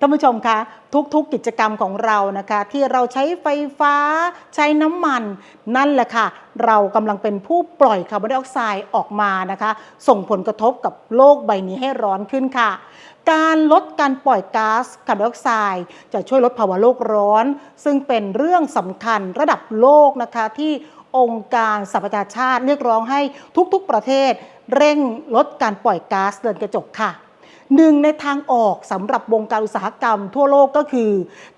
ท่านผู้ชมคะทุกๆกิจกรรมของเรานะคะ ที่เราใช้ไฟฟ้าใช้น้ำมัน นั่นแหละค่ะ เรากำลังเป็นผู้ปล่อยคาร์บอนไดออกไซด์ออกมานะคะ ส่งผลกระทบกับโลกใบนี้ให้ร้อนขึ้นค่ะ การลดการปล่อยก๊าซคาร์บอนไดออกไซด์จะช่วยลดภาวะโลกร้อน ซึ่งเป็นเรื่องสำคัญระดับโลกนะคะที่องค์การสหประชาชาติเรียกร้องให้ทุกๆประเทศ เร่งลดการปล่อยก๊าซเรือนกระจกค่ะ หนึ่งในทางออกสำหรับวงการอุตสาหกรรมทั่วโลกก็คือ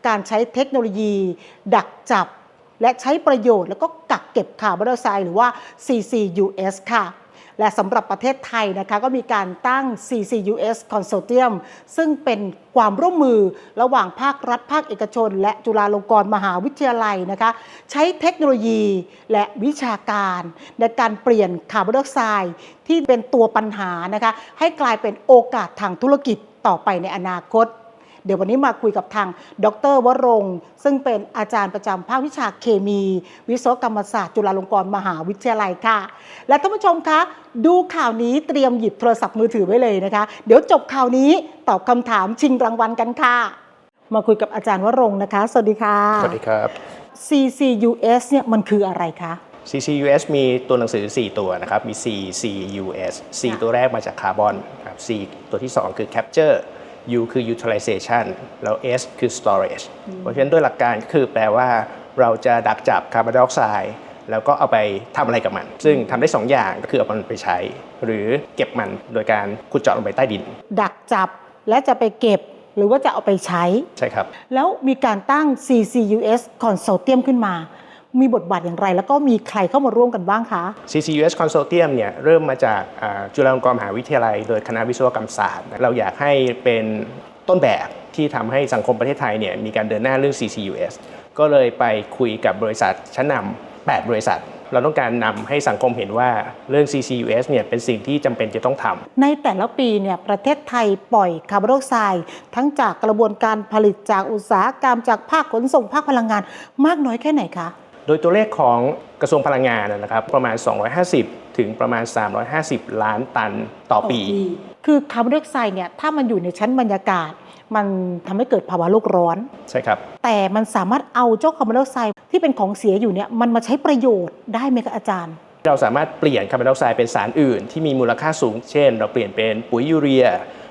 การใช้เทคโนโลยี ดักจับ และใช้ประโยชน์ แล้วก็กักเก็บคาร์บอนไดออกไซด์หรือว่า CCUS ค่ะ และสำหรับประเทศไทยนะคะก็มีการตั้ง CCUS Consortium ซึ่งเป็นความร่วมมือระหว่างภาครัฐภาคเอกชน และจุฬาลงกรณ์มหาวิทยาลัยนะคะใช้เทคโนโลยีและวิชาการในการเปลี่ยนคาร์บอนไดออกไซด์ที่เป็นตัวปัญหานะคะให้กลายเป็นโอกาสทางธุรกิจต่อไปในอนาคต เดี๋ยววันนี้มาคุยกับทาง ดรวรงค์ซึ่งเป็นอาจารย์ประจำภาควิชาเคมี วิศวกรรมศาสตร์ จุฬาลงกรณ์มหาวิทยาลัยค่ะ และท่านผู้ชมคะ ดูข่าวนี้เตรียมหยิบโทรศัพท์มือถือไว้เลยนะคะ เดี๋ยวจบข่าวนี้ตอบคำถามชิงรางวัลกันค่ะ มาคุยกับอาจารย์วรงค์นะคะ สวัสดีค่ะ สวัสดีครับ CCUS เนี่ยมันคืออะไรคะ CCUS มีตัวหนังสือ 4 ตัวนะครับ มี C CUS C ค่ะตัวแรกมาจากคาร์บอนครับ C ตัวที่ 2 คือ capture U คือ utilization แล้ว S คือ storage เพราะฉะนั้นด้วยหลักการก็คือแปลว่าเราจะดักจับคาร์บอนไดออกไซด์แล้วก็เอาไปทำอะไรกับมัน ซึ่งทำได้2อย่างก็คือเอามันไปใช้ หรือเก็บมันโดยการขุดเจาะลงไปใต้ดิน ดักจับและจะไปเก็บหรือว่าจะเอาไปใช้ ใช่ครับ แล้วมีการตั้ง CCUS Consortium ขึ้นมา มีบทบาทอย่างไร แล้วก็มีใครเข้ามาร่วมกันบ้างคะ CCUS Consortium เนี่ยเริ่มมาจากอ่าจุฬาลงกรณ์มหาวิทยาลัย โดยคณะวิศวกรรมศาสตร์ เราอยากให้เป็นต้นแบบที่ทำให้สังคมประเทศไทยเนี่ยมีการเดินหน้าเรื่อง CCUS ก็เลยไปคุยกับบริษัทชั้นนำ8บริษัทเราต้องการนำให้สังคมเห็นว่าเรื่อง CCUS เนี่ยเป็นสิ่งที่จำเป็นจะต้องทำในแต่ละปีเนี่ยประเทศไทยปล่อยคาร์บอนไดออกไซด์ทั้งจากกระบวนการผลิตจากอุตสาหกรรมจากภาคขนส่งภาคพลังงานมากน้อยแค่ไหนคะ โดยตัวเลขของกระทรวงพลังงานนะครับประมาณ 250 ถึงประมาณ 350 ล้านตันต่อปี คือคาร์บอนไดออกไซด์เนี่ยถ้ามันอยู่ในชั้นบรรยากาศ มันทำให้เกิดภาวะโลกร้อน ใช่ครับ แต่มันสามารถเอาเจ้าคาร์บอนไดออกไซด์ที่เป็นของเสียอยู่เนี่ยมันมาใช้ประโยชน์ได้ไหมคะอาจารย์ เราสามารถเปลี่ยนคาร์บอนไดออกไซด์เป็นสารอื่น ที่มีมูลค่าสูง เช่น เราเปลี่ยนเป็นปุ๋ยยูเรีย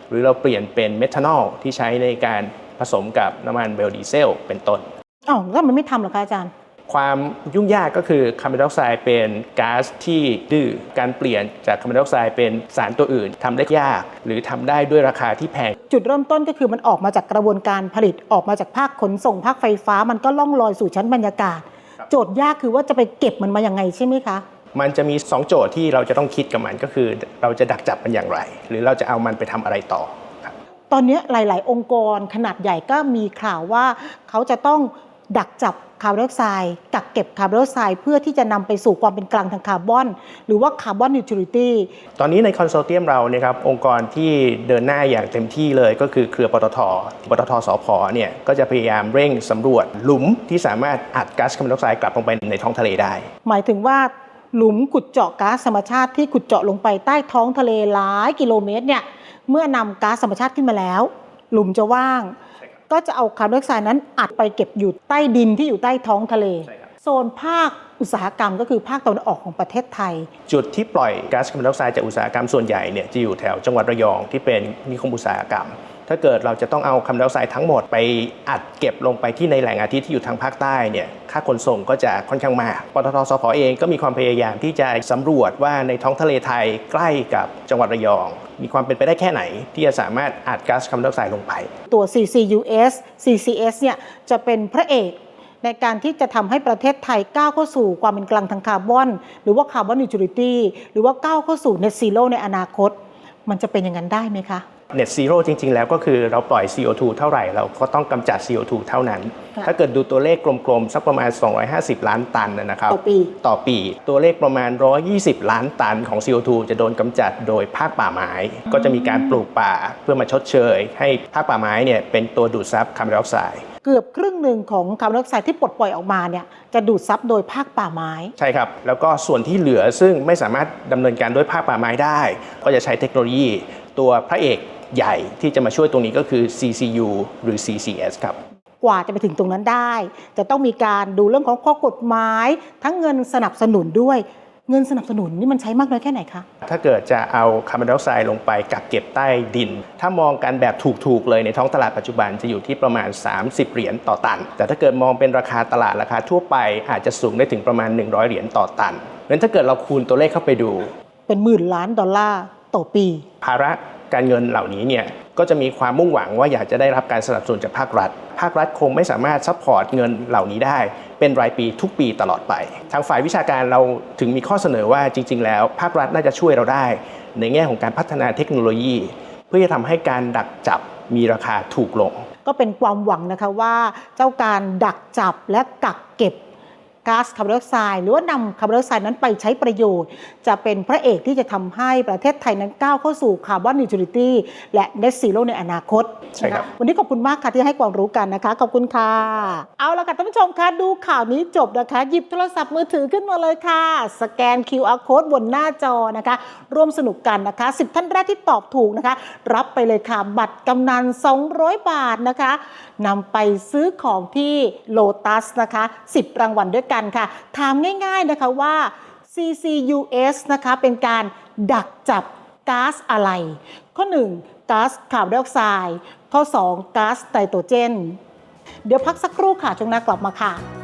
หรือเราเปลี่ยนเป็นเมทานอลที่ใช้ในการผสมกับน้ำมันเบลดีเซลเป็นต้นอ้าวแล้วมันไม่ทำเหรอคะอาจารย์ ความยุ่งยากก็คือคาร์บอนไดออกไซด์เป็นก๊าซที่ดื้อการเปลี่ยนจากคาร์บอนไดออกไซด์เป็นสารตัวอื่นทำได้ยาก หรือทำได้ด้วยราคาที่แพง จุดเริ่มต้นก็คือมันออกมาจากกระบวนการผลิตออกมาจากภาคขนส่งภาคไฟฟ้า มันก็ล่องลอยสู่ชั้นบรรยากาศ โจทย์ยากคือว่าจะไปเก็บมันมาอย่างไงใช่ไหมคะมันจะมี 2 โจทย์ที่เราจะต้องคิดกับมันก็คือ เราจะดักจับมันอย่างไร หรือเราจะเอามันไปทำอะไรต่อครับตอนนี้หลาย ๆ องค์กรขนาดใหญ่ก็มีข่าวว่าเขาจะต้อง ดักจับคาร์บอนไดออกไซด์กักเก็บคาร์บอนไดออกไซด์เพื่อที่จะนำไปสู่ความเป็นกลางทางคาร์บอน หรือว่าคาร์บอนนิวทริตี้ตอนนี้ในคอนโซเทียมเราเนี่ยครับองค์กรที่เดินหน้าอย่างเต็มที่เลยก็คือเครือปตทปตทสพเนี่ยก็จะพยายามเร่งสำรวจหลุมที่สามารถอัดก๊าซคาร์บอนไดออกไซด์กลับลงไปในท้องทะเลได้ หมายถึงว่าหลุมขุดเจาะก๊าซธรรมชาติที่ขุดเจาะลงไปใต้ท้องทะเลหลายกิโลเมตรเนี่ยเมื่อนำก๊าซธรรมชาติขึ้นมาแล้ว หลุมจะว่าง ก็จะเอาคาร์บอนไดออกไซด์นั้นอัดไปเก็บอยู่ใต้ดินที่อยู่ใต้ท้องทะเลใช่ครับโซนภาค อุตสาหกรรมก็คือภาคตะวันออกของประเทศไทย จุดที่ปล่อยก๊าซคาร์บอนไดออกไซด์จากอุตสาหกรรมส่วนใหญ่เนี่ยจะอยู่แถวจังหวัดระยองที่เป็นนิคมอุตสาหกรรม ถ้าเกิดเราจะต้องเอาคาร์บอนไดออกไซด์ทั้งหมดไปอัดเก็บลงไปที่ในแหล่งอาทิตย์ที่อยู่ทางภาคใต้เนี่ยค่าขนส่งก็จะค่อนข้างมากปตทสพเองก็มีความพยายามที่จะสำรวจว่าในท้องทะเลไทยใกล้กับจังหวัดระยอง มีความเป็นไปได้แค่ไหน ที่จะสามารถอัดก๊าซคาร์บอนไดออกไซด์ลงไป ตัว CCUS CCS เนี่ยจะเป็นพระเอก ในการที่จะทำให้ประเทศไทยก้าวเข้าสู่ความเป็นกลางทางคาร์บอน หรือว่าคาร์บอนนิวทริตี้หรือว่าก้าวเข้าสู่ Net Zero ในอนาคต มันจะเป็นอย่างนั้นได้ไหมคะ Net Zero จริง ๆ แล้วก็คือเราปล่อย CO2 เท่าไหร่ เราก็ต้องกำจัด CO2 เท่านั้นค่ะถ้าเกิดดูตัวเลขกลม ๆ สักประมาณ 250 ล้านตันนะครับ ต่อปี ต่อปี ตัวเลขประมาณ 120 ล้านตันของ CO2 จะโดนกำจัดโดยภาคป่าไม้ ก็จะมีการปลูกป่าเพื่อมาชดเชย ให้ภาคป่าไม้เนี่ยเป็นตัวดูดซับคาร์บอนไดออกไซด์ เกือบครึ่งหนึ่งของคาร์บอนไดออกไซด์ที่ปลดปล่อยออกมาเนี่ยจะดูดซับโดยภาคป่าไม้ ใช่ครับ แล้วก็ส่วนที่เหลือซึ่งไม่สามารถดำเนินการด้วยภาคป่าไม้ได้ ก็จะใช้เทคโนโลยีตัวพระเอกๆใหญ่ที่จะมาช่วยตรงนี้ก็คือ CCU หรือ CCS ครับกว่าจะไปถึงตรงนั้นได้ จะต้องมีการดูเรื่องของข้อกฎหมาย ทั้งเงินสนับสนุนด้วย เงินสนับสนุนนี่มันใช้มากน้อยแค่ไหนคะ ถ้าเกิดจะเอาคาร์บอนไดออกไซด์ลงไปกักเก็บใต้ดิน ถ้ามองกันแบบถูกๆเลยในท้องตลาดปัจจุบันจะอยู่ที่ประมาณ 30 เหรียญต่อตัน แต่ถ้าเกิดมองเป็นราคาตลาดราคาทั่วไปอาจจะสูงได้ถึงประมาณ 100 เหรียญต่อตันเพราะฉะนั้นถ้าเกิดเราคูณตัวเลขเข้าไปดู เป็นหมื่นล้านดอลลาร์ต่อปี ภาระ การเงินเหล่านี้เนี่ยก็จะมีความมุ่งหวังว่าอยากจะได้รับการสนับสนุนจากภาครัฐ ภาครัฐคงไม่สามารถซัพพอร์ตเงินเหล่านี้ได้ เป็นรายปีทุกปีตลอดไป ทางฝ่ายวิชาการเราถึงมีข้อเสนอว่าจริง ๆ แล้ว ภาครัฐน่าจะช่วยเราได้ ในแง่ของการพัฒนาเทคโนโลยี เพื่อจะทำให้การดักจับมีราคาถูกลง ก็เป็นความหวังนะคะว่าเจ้าการดักจับและกักเก็บ ก๊าซคาร์บอนไดออกไซด์หรือว่านำคาร์บอนไดออกไซด์นั้นไปใช้ประโยชน์ จะเป็นพระเอกที่จะทำให้ประเทศไทยนั้นก้าวเข้าสู่คาร์บอนนิวทรัลิตี้และ net zero ในอนาคตใช่ครับนะะวันนี้ขอบคุณมากค่ะที่ให้ความรู้กันนะคะ ขอบคุณค่ะ เอาละค่ะท่านผู้ชมคะดูข่าวนี้จบนะคะ หยิบโทรศัพท์มือถือขึ้นมาเลยค่ะ สแกน QR code บนหน้าจอนะคะ ร่วมสนุกกันนะคะ10ท่านแรกที่ตอบถูกนะคะ รับไปเลยค่ะ บัตรกำนัน 200 บาทนะคะนำไปซื้อของที่โลตัสนะคะ 10 รางวัลด้วยกันค่ะ ถามง่ายๆนะคะว่า CCUS นะคะเป็นการดักจับก๊าซอะไร ข้อ 1ก๊าซคาร์บอนไดออกไซด์ข้อ 2ก๊าซไนโตรเจน เดี๋ยวพักสักครู่ค่ะช่วงหน้ากลับมาค่ะ